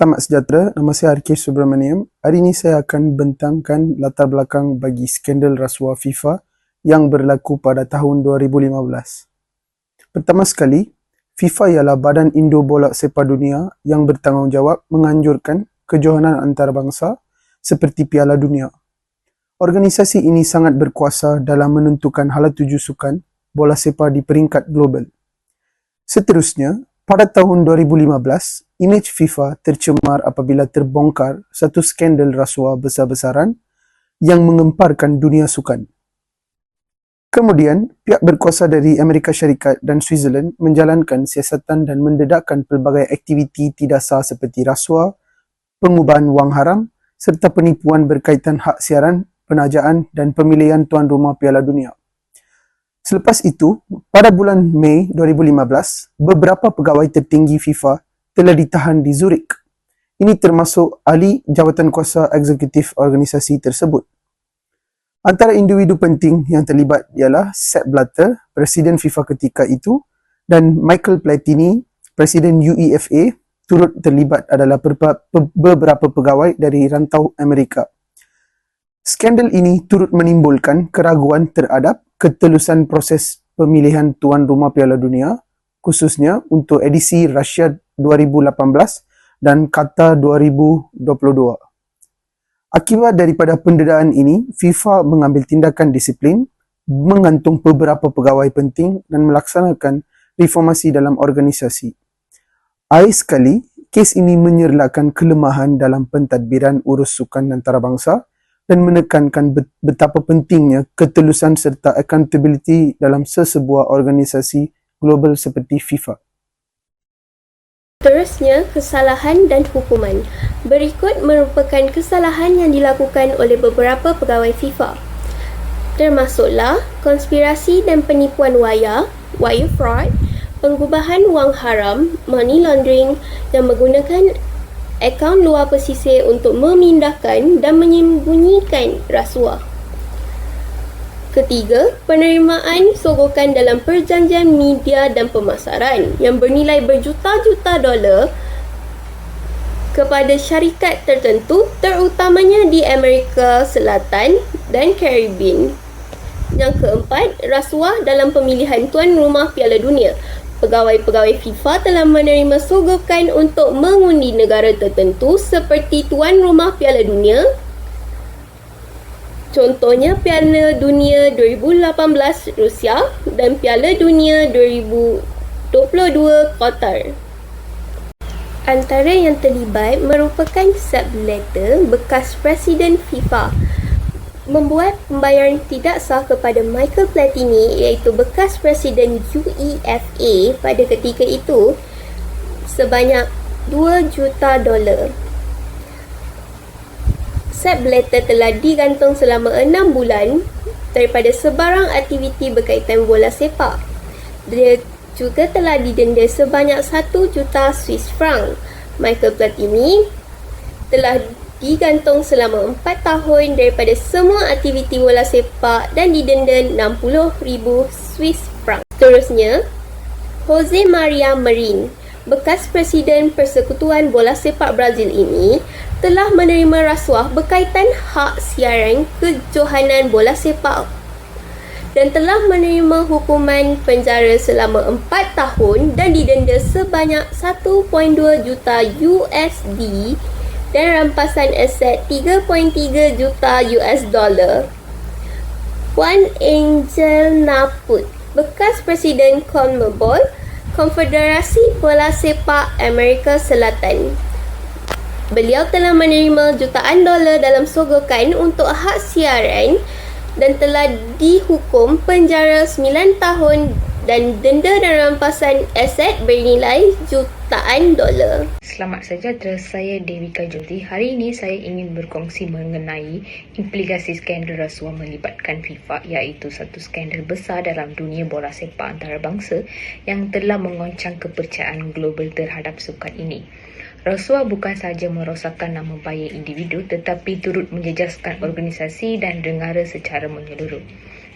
Selamat sejahtera, nama saya Arkif Subramaniam. Hari ini saya akan bentangkan latar belakang bagi skandal rasuah FIFA yang berlaku pada tahun 2015. Pertama sekali, FIFA ialah badan Indo Bola Sepak Dunia yang bertanggungjawab menganjurkan kejohanan antarabangsa seperti Piala Dunia. Organisasi ini sangat berkuasa dalam menentukan hala tuju sukan bola sepak di peringkat global. Seterusnya, pada tahun 2015, imej FIFA tercemar apabila terbongkar satu skandal rasuah besar-besaran yang mengemparkan dunia sukan. Kemudian, pihak berkuasa dari Amerika Syarikat dan Switzerland menjalankan siasatan dan mendedakkan pelbagai aktiviti tidak sah seperti rasuah, pengubahan wang haram serta penipuan berkaitan hak siaran, penajaan dan pemilihan tuan rumah Piala Dunia. Selepas itu, pada bulan Mei 2015, beberapa pegawai tertinggi FIFA telah ditahan di Zurich. Ini termasuk ahli jawatan kuasa eksekutif organisasi tersebut. Antara individu penting yang terlibat ialah Sepp Blatter, Presiden FIFA ketika itu, dan Michael Platini, Presiden UEFA, turut terlibat adalah beberapa pegawai dari rantau Amerika. Skandal ini turut menimbulkan keraguan terhadap ketelusan proses pemilihan tuan rumah Piala Dunia, khususnya untuk edisi Russia 2018 dan Qatar 2022. Akibat daripada pendedaan ini, FIFA mengambil tindakan disiplin, mengantung beberapa pegawai penting dan melaksanakan reformasi dalam organisasi. Air sekali, kes ini menyerlakan kelemahan dalam pentadbiran urus sukan antarabangsa dan menekankan betapa pentingnya ketelusan serta accountability dalam sesebuah organisasi global seperti FIFA. Terusnya, kesalahan dan hukuman. Berikut merupakan kesalahan yang dilakukan oleh beberapa pegawai FIFA. Termasuklah konspirasi dan penipuan waya, wire fraud, pengubahan wang haram, money laundering yang menggunakan akaun luar pesisir untuk memindahkan dan menyembunyikan rasuah. Ketiga, penerimaan sogokan dalam perjanjian media dan pemasaran yang bernilai berjuta-juta dolar kepada syarikat tertentu terutamanya di Amerika Selatan dan Caribbean. Yang keempat, rasuah dalam pemilihan tuan rumah Piala Dunia. Pegawai-pegawai FIFA telah menerima sogokan untuk mengundi negara tertentu seperti tuan rumah Piala Dunia, Contohnya Piala Dunia 2018 Rusia dan Piala Dunia 2022 Qatar. Antara yang terlibat merupakan Sepp Blatter, bekas Presiden FIFA, membuat pembayaran tidak sah kepada Michael Platini iaitu bekas Presiden UEFA pada ketika itu sebanyak 2 juta dolar. Sepp Blatter telah digantung selama enam bulan daripada sebarang aktiviti berkaitan bola sepak. Dia juga telah didenda sebanyak 1 juta Swiss franc. Michael Platini telah digantung selama 4 tahun daripada semua aktiviti bola sepak dan didenda 60,000 Swiss franc. Seterusnya, Jose Maria Marin, bekas Presiden Persekutuan Bola Sepak Brazil ini telah menerima rasuah berkaitan hak siaran kejohanan bola sepak dan telah menerima hukuman penjara selama 4 tahun dan didenda sebanyak 1.2 juta USD dan rampasan aset 3.3 juta US dollar. Juan Angel Naput, bekas Presiden CONMEBOL, Konfederasi Bola Sepak Amerika Selatan. Beliau telah menerima jutaan dolar dalam sogokan untuk hak siaran dan telah dihukum penjara 9 tahun dan denda dan rampasan aset bernilai jutaan dolar. Selamat sejahtera, saya Devika Jyoti. Hari ini saya ingin berkongsi mengenai implikasi skandal rasuah melibatkan FIFA iaitu satu skandal besar dalam dunia bola sepak antarabangsa yang telah mengoncang kepercayaan global terhadap sukan ini. Rasuah bukan sahaja merosakkan nama baik individu tetapi turut menjejaskan organisasi dan negara secara menyeluruh.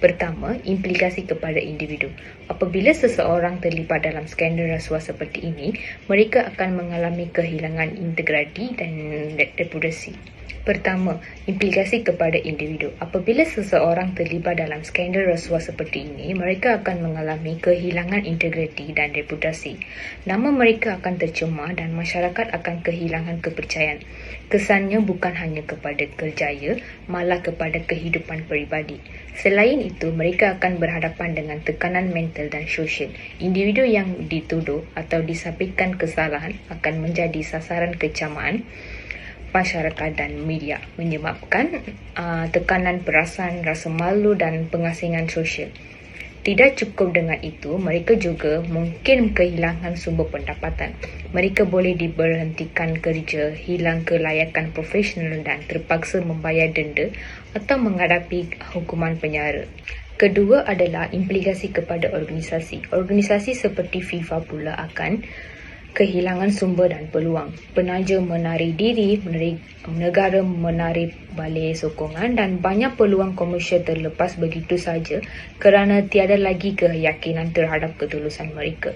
Pertama, implikasi kepada individu. Apabila seseorang terlibat dalam skandal rasuah seperti ini, mereka akan mengalami kehilangan integriti dan reputasi. Pertama, implikasi kepada individu. Apabila seseorang terlibat dalam skandal rasuah seperti ini, mereka akan mengalami kehilangan integriti dan reputasi. Nama mereka akan tercemar dan masyarakat akan kehilangan kepercayaan. Kesannya bukan hanya kepada kerjaya, malah kepada kehidupan peribadi. Selain itu, mereka akan berhadapan dengan tekanan mental dan sosial. Individu yang dituduh atau disabitkan kesalahan akan menjadi sasaran kecaman masyarakat dan media menyebabkan uh, tekanan perasaan, rasa malu dan pengasingan sosial. Tidak cukup dengan itu, mereka juga mungkin kehilangan sumber pendapatan. Mereka boleh diberhentikan kerja, hilang kelayakan profesional dan terpaksa membayar denda atau menghadapi hukuman penjara. Kedua adalah implikasi kepada organisasi. Organisasi seperti FIFA pula akan kehilangan sumber dan peluang. Penaja menarik diri, negara menarik balik sokongan dan banyak peluang komersial terlepas begitu saja kerana tiada lagi keyakinan terhadap ketulusan mereka.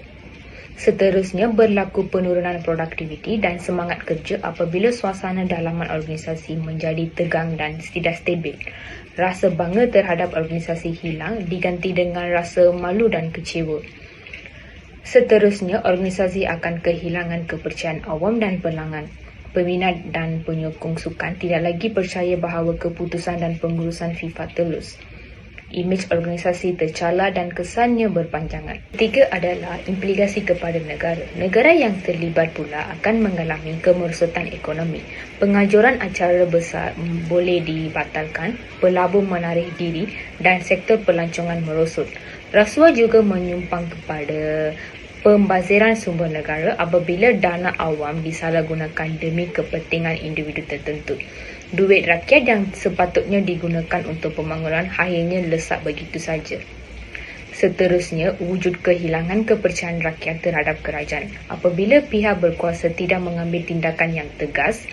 Seterusnya berlaku penurunan produktiviti dan semangat kerja apabila suasana dalaman organisasi menjadi tegang dan tidak stabil. Rasa bangga terhadap organisasi hilang diganti dengan rasa malu dan kecewa. Seterusnya, organisasi akan kehilangan kepercayaan awam dan pelanggan. Peminat dan penyokong sukan tidak lagi percaya bahawa keputusan dan pengurusan FIFA telus. Imej organisasi tercala dan kesannya berpanjangan. Ketiga adalah implikasi kepada negara. Negara yang terlibat pula akan mengalami kemerosotan ekonomi. Pengajuran acara besar boleh dibatalkan, pelabur menarik diri dan sektor pelancongan merosot. Rasuah juga menyumbang kepada pembaziran sumber negara apabila dana awam disalahgunakan demi kepentingan individu tertentu. Duit rakyat yang sepatutnya digunakan untuk pembangunan akhirnya lesak begitu saja. Seterusnya, wujud kehilangan kepercayaan rakyat terhadap kerajaan. Apabila pihak berkuasa tidak mengambil tindakan yang tegas,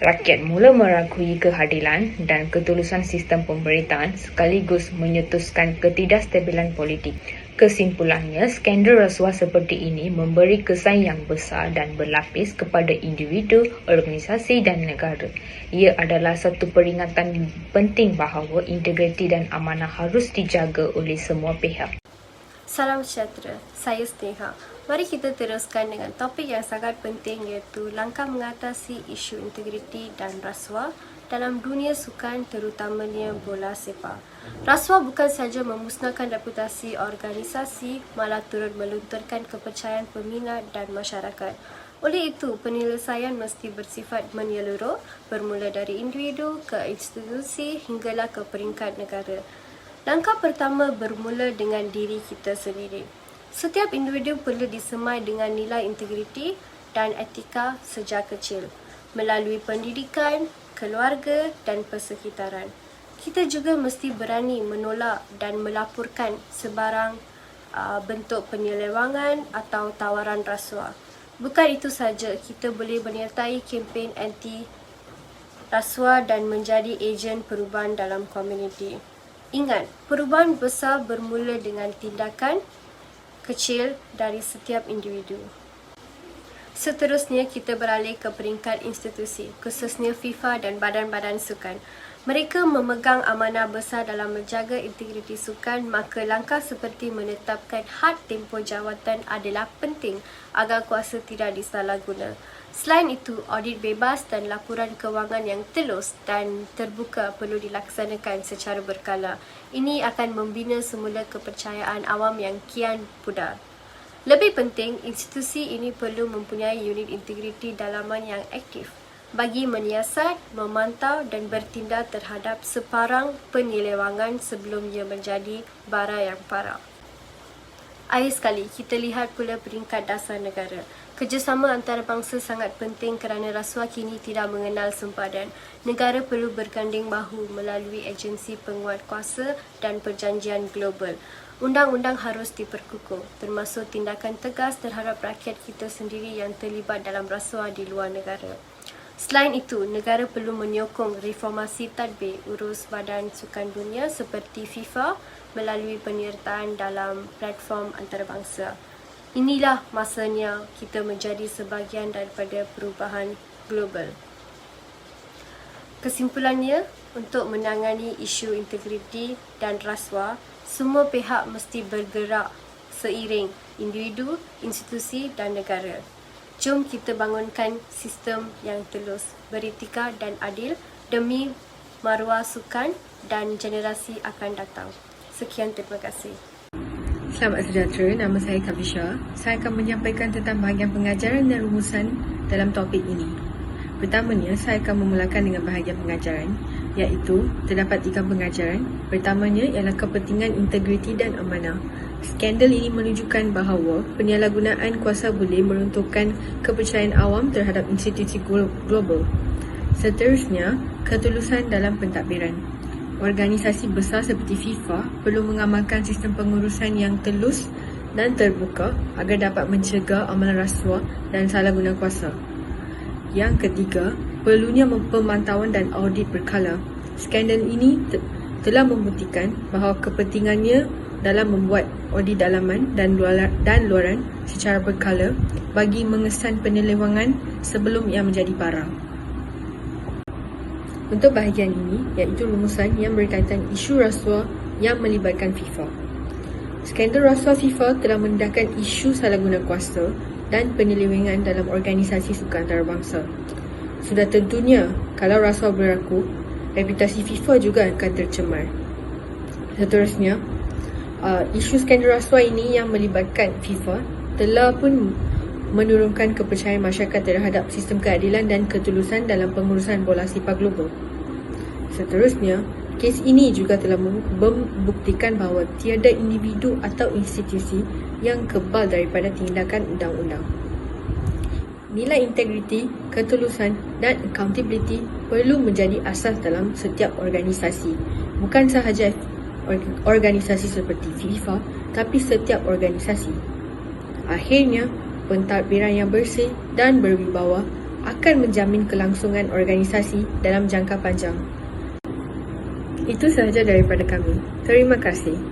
rakyat mula meragui kehadilan dan ketulusan sistem pemerintahan sekaligus menyetuskan ketidakstabilan politik. Kesimpulannya, skandal rasuah seperti ini memberi kesan yang besar dan berlapis kepada individu, organisasi dan negara. Ia adalah satu peringatan penting bahawa integriti dan amanah harus dijaga oleh semua pihak. Salam sejahtera, saya Sneha. Mari kita teruskan dengan topik yang sangat penting iaitu langkah mengatasi isu integriti dan rasuah dalam dunia sukan terutamanya bola sepak. Rasuah bukan sahaja memusnahkan reputasi organisasi, malah turut melunturkan kepercayaan peminat dan masyarakat. Oleh itu, penyelesaian mesti bersifat menyeluruh, bermula dari individu ke institusi hinggalah ke peringkat negara. Langkah pertama bermula dengan diri kita sendiri. Setiap individu perlu disemai dengan nilai integriti dan etika sejak kecil melalui pendidikan, keluarga dan persekitaran. Kita juga mesti berani menolak dan melaporkan sebarang uh, bentuk penyelewangan atau tawaran rasuah. Bukan itu saja, kita boleh menyertai kempen anti rasuah dan menjadi ejen perubahan dalam komuniti. Ingat, perubahan besar bermula dengan tindakan kecil dari setiap individu. Seterusnya, kita beralih ke peringkat institusi, khususnya FIFA dan badan-badan sukan. Mereka memegang amanah besar dalam menjaga integriti sukan, maka langkah seperti menetapkan had tempoh jawatan adalah penting agar kuasa tidak disalahguna. Selain itu, audit bebas dan laporan kewangan yang telus dan terbuka perlu dilaksanakan secara berkala. Ini akan membina semula kepercayaan awam yang kian pudar. Lebih penting, institusi ini perlu mempunyai unit integriti dalaman yang aktif bagi menyiasat, memantau dan bertindak terhadap separang penyelewangan sebelum ia menjadi bara yang parah. Akhir sekali, kita lihat pula peringkat dasar negara. Kerjasama antarabangsa sangat penting kerana rasuah kini tidak mengenal sempadan. Negara perlu berganding bahu melalui agensi penguat kuasa dan perjanjian global. Undang-undang harus diperkukuh, termasuk tindakan tegas terhadap rakyat kita sendiri yang terlibat dalam rasuah di luar negara. Selain itu, negara perlu menyokong reformasi tadbir urus badan sukan dunia seperti FIFA melalui penyertaan dalam platform antarabangsa. Inilah masanya kita menjadi sebahagian daripada perubahan global. Kesimpulannya, untuk menangani isu integriti dan rasuah, semua pihak mesti bergerak seiring individu, institusi dan negara. Jom kita bangunkan sistem yang telus, beretika dan adil demi maruah sukan dan generasi akan datang. Sekian terima kasih. Selamat sejahtera, nama saya Kavisha. Saya akan menyampaikan tentang bahagian pengajaran dan rumusan dalam topik ini. Pertamanya, saya akan memulakan dengan bahagian pengajaran iaitu terdapat tiga pengajaran. Pertamanya ialah kepentingan integriti dan amanah. Skandal ini menunjukkan bahawa penyalahgunaan kuasa boleh meruntuhkan kepercayaan awam terhadap institusi glo- global. Seterusnya, ketulusan dalam pentadbiran. Organisasi besar seperti FIFA perlu mengamalkan sistem pengurusan yang telus dan terbuka agar dapat mencegah amalan rasuah dan salah guna kuasa. Yang ketiga, perlunya pemantauan dan audit berkala. Skandal ini te- telah membuktikan bahawa kepentingannya dalam membuat audit dalaman dan luar dan luaran secara berkala bagi mengesan penyelewangan sebelum ia menjadi parah. Untuk bahagian ini, iaitu rumusan yang berkaitan isu rasuah yang melibatkan FIFA. Skandal rasuah FIFA telah mendedahkan isu salah guna kuasa dan penyelewengan dalam organisasi sukan antarabangsa. Sudah tentunya, kalau rasuah berlaku, reputasi FIFA juga akan tercemar. Seterusnya, uh, isu skandal rasuah ini yang melibatkan FIFA telah pun menurunkan kepercayaan masyarakat terhadap sistem keadilan dan ketulusan dalam pengurusan bola sepak global. Seterusnya, kes ini juga telah mem- membuktikan bahawa tiada individu atau institusi yang kebal daripada tindakan undang-undang. Nilai integriti, ketulusan dan accountability perlu menjadi asas dalam setiap organisasi. Bukan sahaja org- organisasi seperti FIFA, tapi setiap organisasi. Akhirnya, pentadbiran yang bersih dan berwibawa akan menjamin kelangsungan organisasi dalam jangka panjang. Itu sahaja daripada kami. Terima kasih.